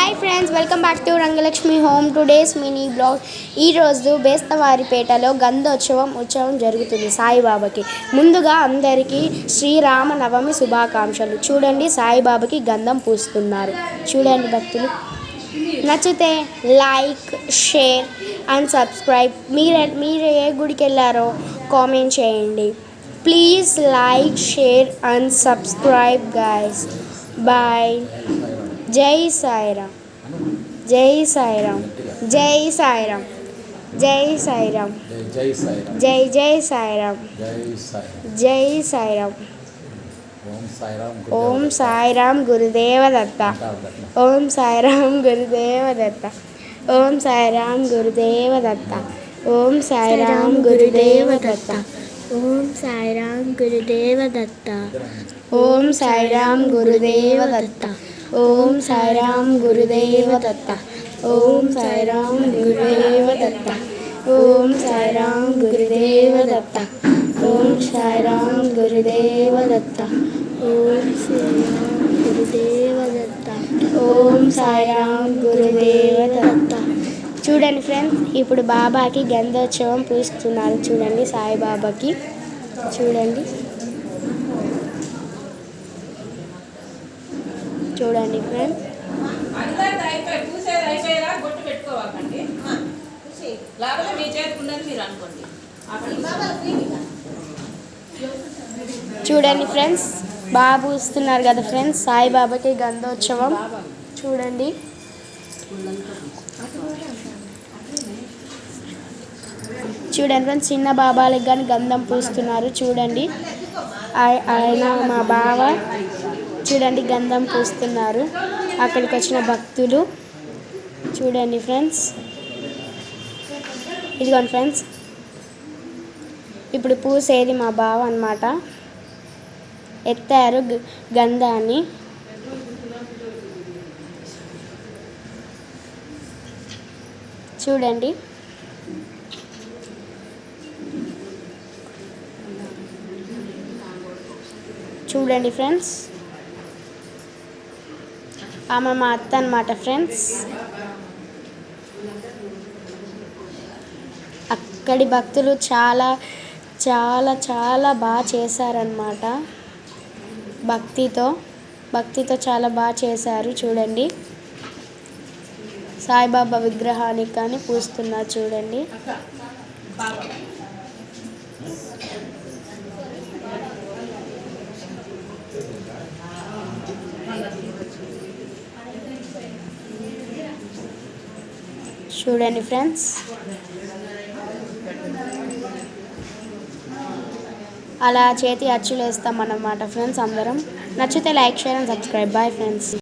Hi friends welcome back to Rangalakshmi home today's mini blog ఈరోజు బేస్తవారిపేటలో గంధోత్సవం ఉత్సవం జరుగుతుంది సాయిబాబాకి. ముందుగా అందరికీ శ్రీరామ నవమి శుభాకాంక్షలు. చూడండి సాయిబాబాకి గంధం పూస్తున్నారు. చూడండి భక్తులు. నచ్చితే లైక్ షేర్ అండ్ సబ్స్క్రైబ్. మీరు మీరు ఏ గుడికి వెళ్ళారో కామెంట్ చేయండి. Please like share and subscribe guys bye ജയ് സായിരാം ജയ് സായിരാം ജയ് സായിരാം ജയ് സായിരാം ജയ് ജയ് സായിരാം ജയ് സായിരാം ഓം സായിരാം ഗുരുദേവദത്ത. ഓം സായിരാം ഗുരുദേവദത്ത. ഓം സായിരാം ഗുരുദേവദത്ത. ഓം സായിരാം ഗുരുദേവദത്ത. ഓം സായിരാം ഗുരുദേവദത്ത. ഓം സായിരാം ഗുരുദേവദത്ത. ఓం సాయిరామ్ గురుదేవ దత్త. ఓం సాయిరామ్ గురుదేవ దత్త. ఓం సాయిరామ్ గురుదేవ దత్త. ఓం సాయిరామ్ గురుదేవ దత్త. ఓం గురుదేవదత్త ఓం సాయిరామ్ గురుదేవదత్త శ్రీరామ్ గురుదేవ దత్త. ఓం సాయిరామ్ గురుదేవ దత్త. చూడండి ఫ్రెండ్స్ ఇప్పుడు బాబాకి గంధోత్సవం పూస్తున్నారు. చూడండి సాయిబాబాకి. చూడండి. చూడండి ఫ్రెండ్స్ చూడండి ఫ్రెండ్స్ బాగా పూస్తున్నారు కదా ఫ్రెండ్స్ సాయిబాబాకి గంధోత్సవం. చూడండి. చూడండి ఫ్రెండ్స్ చిన్న బాబాలకి కానీ గంధం పూస్తున్నారు. చూడండి. ఆయన మా బావ. చూడండి గంధం పూస్తున్నారు. అక్కడికి వచ్చిన భక్తులు. చూడండి ఫ్రెండ్స్. ఇదిగోండి ఫ్రెండ్స్. ఇప్పుడు పూసేది మా బావ అన్నమాట. ఎత్తారు గ- గంధాన్ని. చూడండి. చూడండి ఫ్రెండ్స్. ఆమె మా అత్త అనమాట ఫ్రెండ్స్ అక్కడి భక్తులు చాలా చాలా చాలా బాగా చేశారనమాట భక్తితో భక్తితో చాలా బాగా చేశారు చూడండి. సాయిబాబా విగ్రహానికి కానీ పూస్తున్నారు చూడండి. చూడండి ఫ్రెండ్స్. అలా చేతి అచ్చులు వేస్తామన్నమాట ఫ్రెండ్స్ అందరం. నచ్చితే like share and subscribe. Bye friends